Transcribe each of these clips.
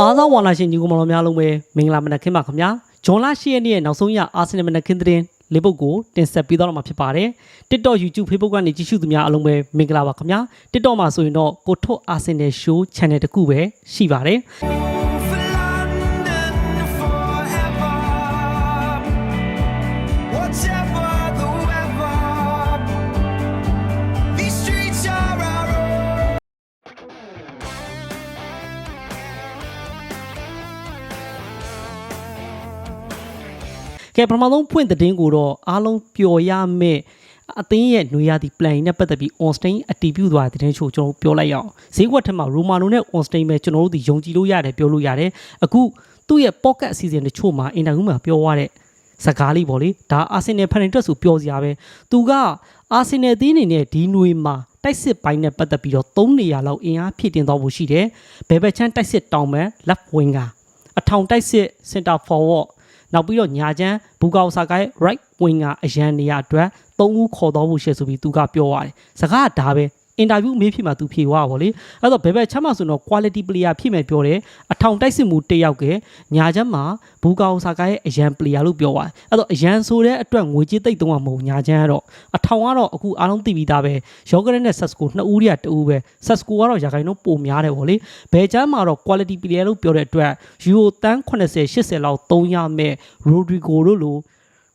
အားသောဝါလာရှင်ညီကောင်မတော်များလုံးပဲမင်္ဂလာမနက်ခင်းပါခင်ဗျာဂျွန်လ10ရက်နေ့ရဲ့နောက်ဆုံးရအာဆင်နယ်မနက်ခင်းသတင်းလေးပုတ်ကိုတင်ဆက်ပေးတော့မှာဖြစ်ပါတယ် TikTok YouTube Facebook ကနေကြည့်ရှုသူများအားလုံးပဲမင်္ဂလာပါခင်ဗျာ TikTok မှာဆိုရင်တော့ကိုထွတ်အာဆင်နယ် show channel တစ်ခုပဲရှိပါတယ် ပထမဆုံးဖွင့်သတင်းကိုတော့အားလုံးပျော်ရမယ့်အသင်းရဲ့နွေရာသီ plan နဲ့ပတ်သက်ပြီး on stain အတီးပြုသွားတဲ့သတင်းချို့ကျွန်တော်တို့ပြောလိုက်ရအောင်ဈေးကွက်ထက်မှာ Romano နဲ့ on stain ပဲကျွန်တော်တို့ဒီယုံကြည်လို့ရတယ်ပြောလို့ရတယ်အခုသူ့ရဲ့ pocket အစီအစဉ်တချို့မှာ interview မှာပြောသွားတဲ့စကားလေးပေါ့လေဒါအာဆင်နယ်ဖန်နေတက်ဆိုပြောစရာပဲသူကအာဆင်နယ်အသင်းအနေနဲ့ဒီနွေမှာတိုက်စစ်ပိုင်းနဲ့ပတ်သက်ပြီးတော့၃နေရာလောက်အင်အားဖြည့်တင်သွားဖို့ရှိတယ်ဘယ်ဘက်ချမ်းတိုက်စစ်တောင်မဲ့ left winger အထောင်တိုက်စစ် center forward နောက်ပြီးတော့ညာချမ်းဘူကောက်ဆာကိုင်း right winger အရန်နေရာအတွက်၃ဦးခေါ်တော်မှုရှေ့ဆိုပြီးသူကပြောရတယ်။စကားကဒါပဲ အင်တာဗျူးမေးဖြစ်မှာသူဖြေသွားပါဗောလေ။အဲ့တော့ဘယ်ဘက်ချမ်းမှာဆိုတော့ quality player ဖြစ်မယ်ပြောတယ်။အထောင်တိုက်စစ်မှုတစ်ယောက်ကညာချမ်းမှာဘူကောက်ဆာကိုင်းအရန် player လို့ပြောသွားတယ်။အဲ့တော့အရန်ဆိုတဲ့အတွက်ငွေကြေးသိပ်သုံးမှာမဟုတ်ညာချမ်းကတော့အထောင်ကတော့အခုအားလုံးသိပြီးသားပဲ။ယောဂရက်နဲ့ဆက်စကိုနှစ်ဦးတည်းကတူပဲ။ဆက်စကိုကတော့ရာခိုင်နှုန်းပိုများတယ်ဗောလေ။ဘယ်ချမ်းမှာတော့ quality player လို့ပြောတဲ့အတွက်ယူရိုတန်း80 80လောက်သုံးရမယ် Rodrigo တို့လို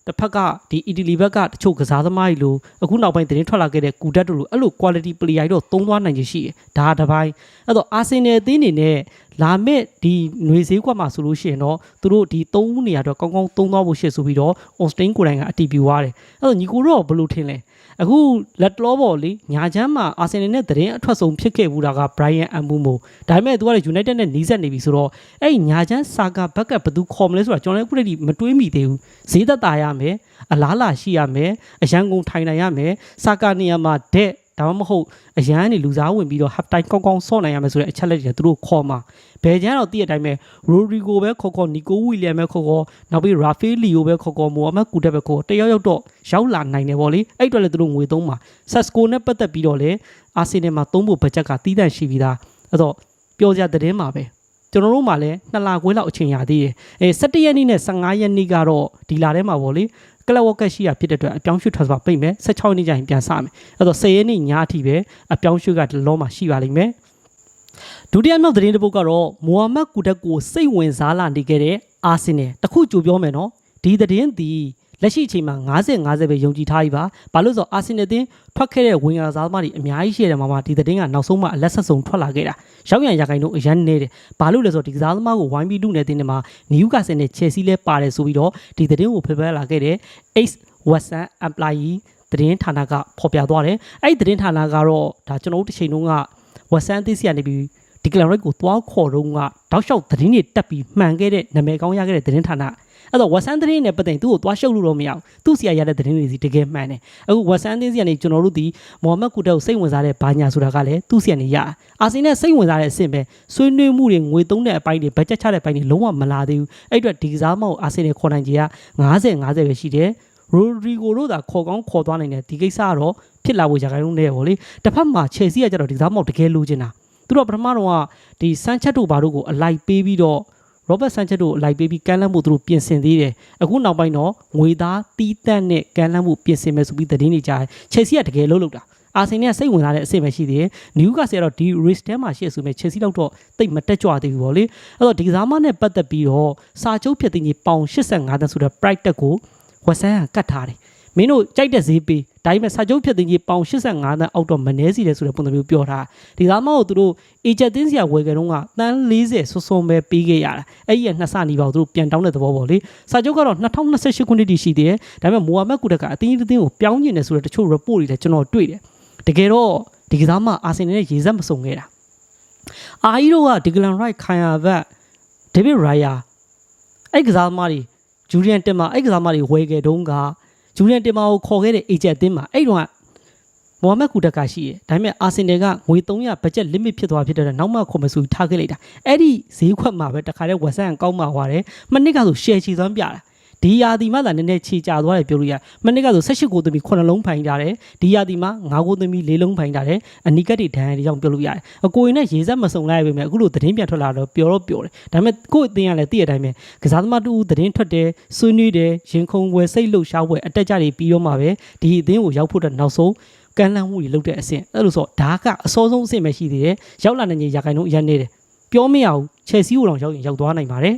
တစ်ဖက်ကဒီ Italy ဘက်ကတချို့ကစားသမားတွေလိုအခုနောက်ပိုင်းသတင်းထွက်လာခဲ့တဲ့ကူတက်တို့လိုအဲ့လို quality player တွေတော့သုံးသွားနိုင်ချင်ရှိတယ်ဒါတစ်ပိုင်းအဲ့တော့ Arsenal အသင်းအနေနဲ့လာမဲ့ဒီຫນွေဈေးကွက်မှာဆိုလို့ရှိရင်တော့သူတို့ဒီ၃ဦးနေရာတော့ကောင်းကောင်းသုံးသွားဖို့ရှေ့ဆိုပြီးတော့ Austin ကိုယ်တိုင်ကအတည်ပြုသွားတယ်အဲ့တော့ညီကိုတော့ဘယ်လိုထင်လဲ အခုလက်တလောပေါ်လေညာချမ်းမှာအာဆင်နယ်နဲ့သတင်းအထွက်ဆုံးဖြစ်ခဲ့ဘူးတာက Brian Ambumo ဒါပေမဲ့သူကလည်း United နဲ့နီးစပ်နေပြီဆိုတော့အဲ့ဒီညာချမ်းစာကာဘက်ကဘယ်သူခေါ်မလဲဆိုတာကျွန်တော်လည်းအခုတည်းကမတွေးမိသေးဘူးဈေးသက်သာရမယ်အလားလာရှိရမယ်အရန်ကုန်ထိုင်နိုင်ရမယ်စာကာနေရာမှာတဲ့ ဒါမှမဟုတ်အရန်နေလူစားဝင်ပြီးတော့ half time ကောင်းကောင်းဆော့နိုင်ရမယ်ဆိုတဲ့အချက်လက်တွေသူတို့ခေါ်မှာဘယ်ချမ်းတော့တည့်တဲ့အတိုင်းပဲ Rodrigo ပဲခေါ်ခေါ် Nico William ပဲခေါ်ခေါ်နောက်ပြီး Rafael Leo ပဲခေါ်ခေါ်မိုဟာမက်ကူတက်ပဲခေါ်တယောက်ယောက်တော့ရောက်လာနိုင်တယ်ဗောလေအဲ့အတွက်လည်းသူတို့ငွေသုံးမှာ Sasco နဲ့ပတ်သက်ပြီးတော့လေအာဆင်နယ်မှာသုံးဖို့ဘတ်ဂျက်ကတီးတန့်ရှိပြီးသားအဲ့တော့ပြောကြတဲ့တင်းမှာပဲကျွန်တော်တို့မှလည်းနှစ်လခွဲလောက်အချိန်ရသေးတယ်အဲ17ရက်နေ့နဲ့15ရက်နေ့ကတော့ဒီလာထဲမှာဗောလေ ကလပ်ဝက်ကရှိရဖြစ်တဲ့အတွက်အပြောင်းရွှေ့ transfer ပိတ်မယ်16ရက်နေ့ကျရင်ပြန်စမယ်အဲ့တော့10ရက်နေ့ညအထိပဲအပြောင်းရွှေ့ကဒီလောမှာရှိပါလိမ့်မယ်ဒုတိယမြောက်သတင်းတစ်ပုဒ်ကတော့မိုဟာမက်ကူတက်ကိုစိတ်ဝင်စားလာနေခဲ့တဲ့အာဆင်နယ်တခုကြိုပြောမယ်နော်ဒီသတင်းဒီ လက်ရှိအချိန်မှာ90 50ပဲယုံကြည်ထားပြီပါဘာလို့လဲဆိုတော့အာဆင်နယ်အသင်းထွက်ခဲ့တဲ့ဝင်ကစားသမားတွေအများကြီးရှိတယ်မှာမှာဒီသတင်းကနောက်ဆုံးမှအလက်ဆက်ဆုံးထွက်လာခဲ့တာရောက်ရန်ရခိုင်တို့အရန်နေတယ်ဘာလို့လဲဆိုတော့ဒီကစားသမားကိုဝိုင်းပြီးလူနေတဲ့တင်းတွေမှာနယူကာဆယ်နဲ့ချယ်ဆီလဲပါတယ်ဆိုပြီးတော့ဒီသတင်းကိုဖေဖဲလာခဲ့တဲ့ Ace Western Employee သတင်းဌာနကဖော်ပြသွားတယ်အဲ့ဒီသတင်းဌာနကတော့ဒါကျွန်တော်တို့တစ်ချိန်လုံးက Western အသင်းစီကနေပြီးဒီကလန်ရိုက်ကိုသွားခေါ်တော့ကတောက်လျှောက်သတင်းတွေတက်ပြီးမှန်ခဲ့တဲ့နာမည်ကောင်းရခဲ့တဲ့သတင်းဌာန အဲ့တော့ဝက်ဆန်သတင်းနဲ့ပတ်သက်ရင်သူ့ကိုသွားရှုပ်လို့တော့မရဘူးသူ့စီရရတဲ့သတင်းတွေစီတကယ်မှန်တယ်အခုဝက်ဆန်သတင်းစီကနေကျွန်တော်တို့ဒီမိုဟာမက်ကူတက်ကိုစိတ်ဝင်စားတဲ့ဘာညာဆိုတာကလည်းသူ့စီကနေရအာဆင်နဲ့စိတ်ဝင်စားတဲ့အဆင့်ပဲဆွေးနွေးမှုတွေငွေသုံးတဲ့အပိုင်းတွေဘတ်ဂျက်ချတဲ့အပိုင်းတွေလုံးဝမလာသေးဘူးအဲ့အတွက်ဒီကစားမကိုအာဆင်နဲ့ခေါ်နိုင်ကြီးက90 50ပဲရှိတယ်ရိုဒရီဂိုတို့သာခေါ်ကောင်းခေါ်သွားနိုင်တယ်ဒီကိစ္စကတော့ဖြစ်လာဖို့ရာခိုင်နှုန်းနဲ့ပေါ့လေတစ်ဖက်မှာချယ်ဆီကကျတော့ဒီကစားမောက်တကယ်လိုချင်တာသူတို့ပထမတော့ကဒီဆန်ချက်တို့ဘာတို့ကိုအလိုက်ပေးပြီးတော့ Robert Sanchez တို့အလိုက်ပေးပြီးကမ်းလှမ်းမှုသူတို့ပြင်ဆင်သေးတယ်အခုနောက်ပိုင်းတော့ငွေသားတီးတန့်နဲ့ကမ်းလှမ်းမှုပြင်ဆင်မယ်ဆိုပြီးသတင်းတွေကြားချယ်ဆီကတကယ်လုံးလုံးတာအာဆင်နယ်ကစိတ်ဝင်စားတဲ့အဆင့်ပဲရှိသေးတယ်နယူကာဆယ်ကတော့ဒီ risk ထဲမှာရှိရဆိုမဲ့ချယ်ဆီတော့တော့တိတ်မတက်ကြွသေးဘူးဗောလေအဲ့တော့ဒီကစားမနဲ့ပတ်သက်ပြီးတော့စာချုပ်ဖြစ်တဲ့ကြီးပေါင်85တန်းဆိုတဲ့ price တက်ကိုဝက်ဆန်ကကတ်ထားတယ်မင်းတို့ကြိုက်တဲ့ဈေးပေး ဒါပေမဲ့စာချုပ်ဖြစ်တဲ့ကြီးပေါင်85တန်းအောက်တော့မနှဲစီတယ်ဆိုတဲ့ပုံစံမျိုးပြောထားဒီသားမကိုသူတို့အေဂျက်တင်းစရာဝယ်ကြတော့ကတန်း40ဆွဆွန်ပဲပေးခဲ့ရတာအဲ့ဒီကနှစ်ဆနီးပါသူတို့ပြန်တောင်းတဲ့သဘောပေါ့လေစာချုပ်ကတော့2028ခုနှစ်တည်းရှိသေးတယ်ဒါပေမဲ့မိုဟာမက်ကူတက်ကအတင်းအတင်းကိုပြောင်းကျင်တယ်ဆိုတဲ့တချို့ report တွေလည်းကျွန်တော်တွေ့တယ်တကယ်တော့ဒီကစားမအာဆင်နယ်နဲ့ရေစက်မစုံခဲ့တာအာဟီတို့ကဒီဂလန်ရိုက်ခိုင်ယာဘတ်ဒေးဗစ်ရိုင်ယာအဲ့ကစားသမားတွေဂျူလီယန်တင်မာအဲ့ကစားသမားတွေဝယ်ခဲ့တုန်းက ဂျူလီယန်တင်မာကိုခေါ်ခဲ့တဲ့ agent အသင်းမှာအဲ့တုန်းကမိုဟာမက်ကူတက်ကရှိတယ်ဒါပေမဲ့အာဆင်နယ်ကငွေ300ဘတ်ဂျက် limit ဖြစ်သွားဖြစ်တဲ့အတွက်နောက်မှခေါ်မဆိုထားခဲ့လိုက်တာအဲ့ဒီဈေးခွက်မှာပဲတခါတည်းဝက်ဆန်ကောင်းမှာဟွာတယ်မနစ်ကဆို share ချီစွမ်းပြတာ ဒီယာဒီမှသာနည်းနည်းခြေချသွားတယ်ပြောလို့ရမနစ်ကဆို18ကိုသမီး9လုံးဖိုင်ထားတယ်ဒီယာဒီမှာ9ကိုသမီး4လုံးဖိုင်ထားတယ်အနီကတ်တွေဒဏ်ရာတွေကြောင့်ပြောလို့ရတယ်အကိုရင်နဲ့ရေစက်မစုံလိုက်ပဲမြဲအခုလိုသတင်းပြန်ထွက်လာတော့ပျော်တော့ပျော်တယ်ဒါပေမဲ့ကို့အတင်းကလည်းသိရတဲ့အတိုင်းပဲကစားသမားတူသတင်းထွက်တယ်ဆွေးနွေးတယ်ရင်ခုန်ဝယ်စိတ်လှုပ်ရှားဝယ်အတက်ကြတွေပြီးတော့မှပဲဒီအတင်းကိုရောက်ဖို့အတွက်နောက်ဆုံးကမ်းလှမ်းမှုတွေလုပ်တဲ့အဆင့်အဲ့လိုဆိုဒါကအစောဆုံးအဆင့်ပဲရှိသေးတယ်ရောက်လာနိုင်ရင်ရာခိုင်နှုန်းအရင်နေတယ်ပြောမရဘူးချယ်ဆီကိုတော့ရောက်ရင်ရောက်သွားနိုင်ပါတယ်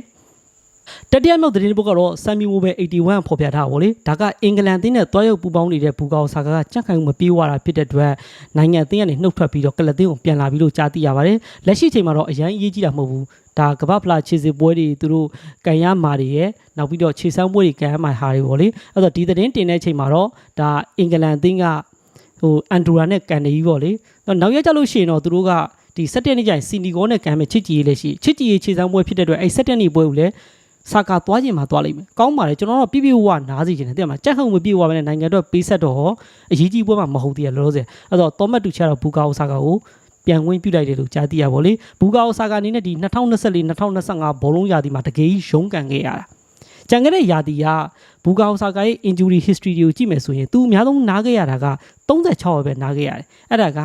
တတိယမြောက်သတင်းတစ်ပုဒ်ကတော့ဆမ်မီဝိုဘယ်81ဖော်ပြထားပါဗောလေဒါကအင်္ဂလန်အသင်းနဲ့တွားရောက်ပူးပေါင်းနေတဲ့ဘူကောဆာကာကကြက်ခိုင်မှုမပြေးဝတာဖြစ်တဲ့အတွက်နိုင်ငံအသင်းကနေနှုတ်ထွက်ပြီးတော့ကလပ်အသင်းကိုပြန်လာပြီးလို့ကြားသိရပါတယ်လက်ရှိချိန်မှာတော့အရန်အရေးကြီးတာမဟုတ်ဘူးဒါကမ္ဘာဖလားခြေစစ်ပွဲတွေသူတို့ကန်ရမာတွေရဲ့နောက်ပြီးတော့ခြေစမ်းပွဲတွေကန်ရမာဟာတွေဗောလေအဲ့တော့ဒီသတင်းတင်တဲ့ချိန်မှာတော့ဒါအင်္ဂလန်အသင်းကဟိုအန်ဒူရာနဲ့ကန်နေကြီးဗောလေနောက်ရက်ကြလို့ရှိရင်တော့သူတို့ကဒီ7ရက်နေ့ကျရင်စီနီဂေါနဲ့ကန်မဲ့ချစ်ကြည်ရေးလည်းရှိချစ်ကြည်ရေးခြေစမ်းပွဲဖြစ်တဲ့အတွက်အဲ့7ရက်နေ့ပွဲကိုလည်း စာကာသွားခြင်းမှာသွားလိမ့်မယ်။ကောင်းပါလေကျွန်တော်တို့ပြပြဝဝနားစီခြင်းတယ်တဲ့မှာကြက်ဟုံမပြည့်ဝပဲနဲ့နိုင်ငံအတွက်ပေးဆက်တော့ဟောအရေးကြီးပွဲမှာမဟုတ်သေးရလောလောဆယ်အဲ့တော့တောမတ်တူချတော့ဘူကာအိုဆာကာကိုပြန်ဝင်ပြုတ်လိုက်တယ်လို့ကြားသိရပါလေဘူကာအိုဆာကာအနေနဲ့ဒီ2024 2025ဘောလုံးရာသီမှာတကယ်ကြီးရုန်းကန်ခဲ့ရတာကြံခဲ့တဲ့ရာသီကဘူကာအိုဆာကာရဲ့ injury history တွေကိုကြည့်မယ်ဆိုရင်သူအများဆုံးနားခဲ့ရတာက36ပဲနားခဲ့ရတယ်အဲ့ဒါက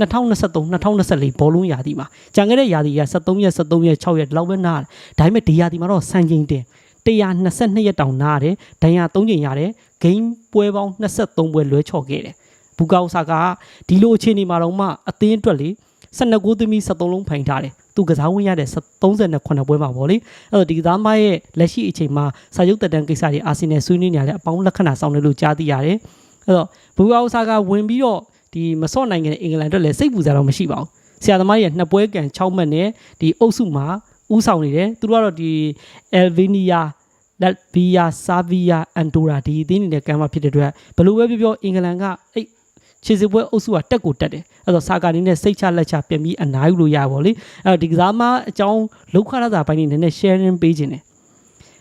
2023 2024ဘောလုံးရာသီမှာကြံခဲ့တဲ့ရာသီက73ရက်73ရက်6ရက်ဒီလောက်ပဲနားတယ်ဒါပေမဲ့ဒီရာသီမှာတော့စံချိန်တင်122ရက်တောင်နားရတယ်ဒဏ်ရာ3ချိန်ရတယ်ဂိမ်းပွဲပေါင်း23ပွဲလွဲချော်ခဲ့တယ်ဘူကာအိုဆာကာကဒီလိုအခြေအနေမှာတော့မှအသင်းအတွက်လေ12ဂိုးသမီး73လုံးဖိုင်ထားတယ်သူကစားဝင်ရတဲ့38ပွဲမှာပေါ့လေအဲ့တော့ဒီကစားမရဲ့လက်ရှိအချိန်မှာစာချုပ်တက်တန်းကိစ္စတွေအာဆင်နယ်ဆွေးနွေးနေရတဲ့အပေါင်းလက္ခဏာဆောင်တယ်လို့ကြားသိရတယ်အဲ့တော့ဘူကာအိုဆာကာဝင်ပြီးတော့ ဒီမဆော့နိုင်ငံတဲ့အင်္ဂလန်အတွက်လည်းစိတ်ပူစရာတော့မရှိပါဘူးဆရာသမားရဲ့နှစ်ပွဲကန်6မှတ်နဲ့ဒီအုပ်စုမှာဥဆောင်နေတယ်သူတို့ကတော့ဒီအယ်ဗီနီယာလက်ဗီယာဆာဗီယာအန်တိုရာဒီအသင်းနေတဲ့ကမ်းမှာဖြစ်တဲ့အတွက်ဘယ်လိုပဲပြောပြောအင်္ဂလန်ကအဲ့ခြေစစ်ပွဲအုပ်စုကတက်ကိုတက်တယ်အဲ့တော့စာကာနေနဲ့စိတ်ချလက်ချပြန်ပြီးအနားယူလို့ရပါဗောလေအဲ့တော့ဒီကစားမအကြောင်းလောက်ခရတာပိုင်းနေနည်းနည်း sharing ပေးခြင်းတယ်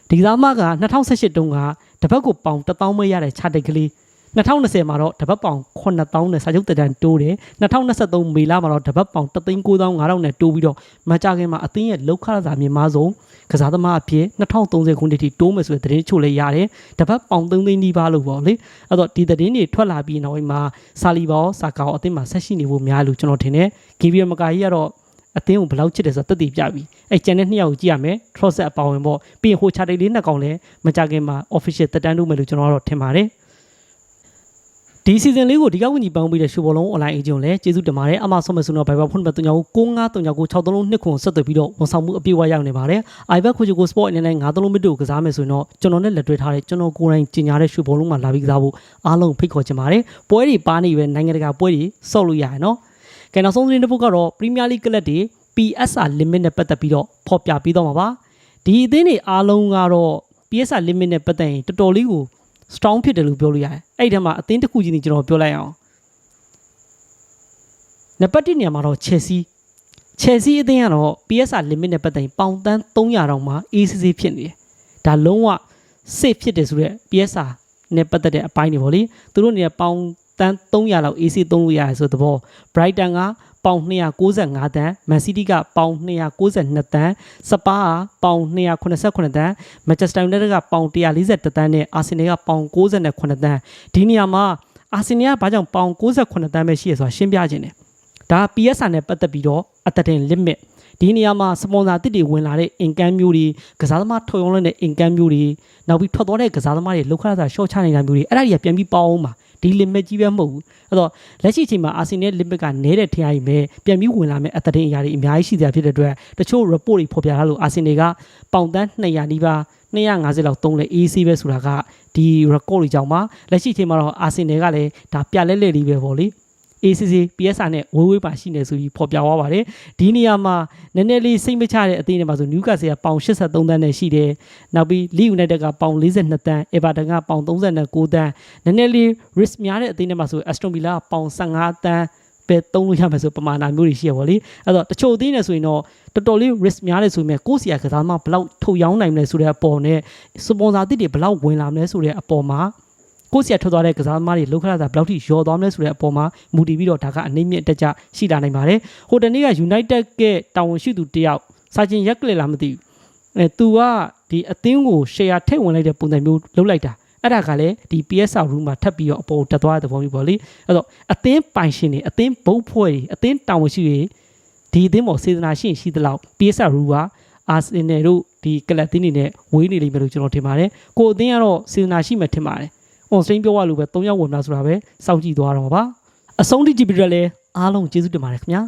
ဒီကစားမက2018တုန်းကတပတ်ကိုပေါင်1000မရတဲ့ခြာတိတ်ကလေး 2020မှာတော့တပတ်ပေါင်9000နဲ့စာချုပ်တက်တန်းတိုးတယ်2023မေလမှာတော့တပတ်ပေါင်39500နဲ့တိုးပြီးတော့မကြခင်မှာအသင်းရဲ့လောက်ခရတာမြင့်မားဆုံးကစားသမားအဖြစ်2030ခုနှစ်ထိတိုးမယ်ဆိုတဲ့သတင်းချို့လည်းရတယ်တပတ်ပေါင်3သိန်းနီးပါးလို့ပေါ့လေအဲ့တော့ဒီသတင်းတွေထွက်လာပြီးနောက်ပိုင်းမှာစာလီဘောစာကောအသင်းမှာဆက်ရှိနေဖို့များလို့ကျွန်တော်ထင်တယ်ဂီဗီယမကာကြီးကတော့အသင်းကိုဘယ်လောက်ချစ်တယ်ဆိုတာတက်တည်ပြပြီအဲ့ကျန်တဲ့နှစ်ယောက်ကိုကြည့်ရမယ် Trosset အပါဝင်ပေါ့ပြီးရင်ဟိုချာတိတ်လေးနှစ်ကောင်လည်းမကြခင်မှာ official တက်တန်းလုပ်မယ်လို့ကျွန်တော်ကတော့ထင်ပါတယ် ဒီ season လေးကိုဒီကဝန်ကြီးပေါင်းပြီးတဲ့ရှူဘောလုံး online agent လည်းကျေးဇူးတင်ပါတယ်အမဆုံးမယ်ဆိုတော့ Viber ဖုန်းနံပါတ်39939663နှစ်ခွန်ဆက်သွယ်ပြီးတော့ဝန်ဆောင်မှုအပြည့်အဝရောက်နေပါတယ် iBet ခွေချိုကို sport အနေနဲ့93မိနစ်ကိုကစားမယ်ဆိုရင်တော့ကျွန်တော်နဲ့လက်တွဲထားတဲ့ကျွန်တော်ကိုယ်တိုင်ကြီးညာတဲ့ရှူဘောလုံးမှာလာပြီးကစားဖို့အားလုံးဖိတ်ခေါ်ချင်ပါတယ်ပွဲတွေပါနေပဲနိုင်ငံတကာပွဲတွေစော့လို့ရရနော်ကဲနောက်ဆုံးသတင်းတစ်ပုဒ်ကတော့ Premier League ကလပ်တွေ PSR limit နဲ့ပတ်သက်ပြီးတော့ဖော်ပြပြီးတော့မှာပါဒီအသင်းတွေအားလုံးကတော့ PSR limit နဲ့ပတ်သက်ရင်တော်တော်လေးကို strong ဖြစ်တယ်လို့ပြောလို့ရတယ်အဲ့ဒီထဲမှာအသင်းတစ်ခုချင်းကြီးကျွန်တော်ပြောလိုက်အောင်နံပါတ်1နေရာမှာတော့ Chelsea Chelsea အသင်းကတော့ PSR limit နဲ့ပတ်သက်ရင်ပေါင်တန်း300တောင်မှ ACC ဖြစ်နေတယ်ဒါလုံးဝ safe ဖြစ်တယ်ဆိုတော့ PSR နဲ့ပတ်သက်တဲ့အပိုင်းတွေပေါ့လေသူတို့အနေနဲ့ပေါင်တန်း300လောက် AC သုံးလို့ရတယ်ဆိုတဲ့သဘော Brighton က ပေါင်295တန်း Man City ကပေါင်292တန်းစပါးကပေါင်289တန်း Manchester United ကပေါင်141တန်းနဲ့ Arsenal ကပေါင်98တန်းဒီနေရာမှာ Arsenal ကဘာကြောင့်ပေါင်68တန်းပဲရှိရဆိုတာရှင်းပြခြင်းတယ်ဒါ PSR နဲ့ပတ်သက်ပြီးတော့အသက်တင် limit ဒီနေရာမှာစပွန်ဆာတစ်တွေဝင်လာတဲ့ income မျိုးတွေကစားသမားထုတ်ရောင်းတဲ့ income မျိုးတွေနောက်ပြီးထွက်သွားတဲ့ကစားသမားတွေလောက်ခရတာ short ချနေတာမျိုးတွေအဲ့ဒါတွေကပြန်ပြီးပေါအောင်ပါ ဒီ limit ကြီးပဲမဟုတ်ဘူးအဲ့တော့လက်ရှိအချိန်မှာ Arsenal limit ကနည်းတဲ့ထင်ရည်ပဲပြန်ပြီးဝင်လာမဲ့အသက်တင်အရာတွေအများကြီးရှိကြဖြစ်တဲ့အတွက်တချို့ report တွေဖော်ပြထားလို့ Arsenal ကပေါင်တန်း200နီးပါး250လောက်သုံးလဲ AC ပဲဆိုတာကဒီ record တွေကြောင့်ပါလက်ရှိအချိန်မှာတော့ Arsenal ကလည်းဒါပြလဲလဲလေးပဲပေါ့လေ ACC PSR နဲ့ဝေးဝေးပါရှိနေဆိုပြီးဖော်ပြသွားပါတယ်ဒီနေရာမှာနည်းနည်းလေးစိတ်မချတဲ့အသင်းတွေမှာဆိုနျူကာဆယ်ကပေါင်83တန်းနဲ့ရှိတယ်နောက်ပြီး Leeds United ကပေါင်42တန်း Everton ကပေါင်39တန်းနည်းနည်းလေး risk များတဲ့အသင်းတွေမှာဆို Aston Villa ကပေါင်15တန်းပဲသုံးလို့ရမယ်ဆိုပမာဏမျိုးတွေရှိရပါလိအဲ့တော့တချို့အသင်းတွေဆိုရင်တော့တော်တော်လေး risk များတယ်ဆိုပေမဲ့ကိုယ့်စီယာကစားမဘယ်လောက်ထုတ်ရောင်းနိုင်မလဲဆိုတဲ့အပေါ်နဲ့စပွန်ဆာတစ်တွေဘယ်လောက်ဝင်လာမလဲဆိုတဲ့အပေါ်မှာ ကိုယ့်စီယာထွက်သွားတဲ့ကစားသမားတွေလောက်ခရတာဘယ်လောက်ထိရောသွားမလဲဆိုတဲ့အပေါ်မှာမူတည်ပြီးတော့ဒါကအနှိမ့်မြင့်တက်ကြရှိလာနိုင်ပါတယ်ဟိုတနေ့က United ကတာဝန်ရှိသူတယောက်စာချင်းရက်ကလေးလားမသိဘူးအဲသူကဒီအသင်းကို share ထည့်ဝင်လိုက်တဲ့ပုံစံမျိုးလုပ်လိုက်တာအဲ့ဒါကလည်းဒီ PSR room မှာထပ်ပြီးတော့အပေါ်တက်သွားတဲ့သဘောမျိုးပေါ့လေအဲ့တော့အသင်းပိုင်ရှင်တွေအသင်းဘုတ်ဖွဲ့တွေအသင်းတာဝန်ရှိတွေဒီအသင်းပေါ်စေတနာရှင်ရှိသလောက် PSR room ကအာဆင်နယ်တို့ဒီကလပ်တင်းတွေနဲ့ဝေးနေလိမ့်မယ်လို့ကျွန်တော်ထင်ပါတယ်ကိုအသင်းကတော့စေတနာရှိမှထင်ပါတယ် on stream ပြောရလို့ပဲ၃ယောက်ဝင်လာဆိုတာပဲစောင့်ကြည့်သွားတော့မှာပါအဆုံးထိကြည့်ပြီးတော့လည်းအားလုံးကျေးဇူးတင်ပါတယ်ခင်ဗျာ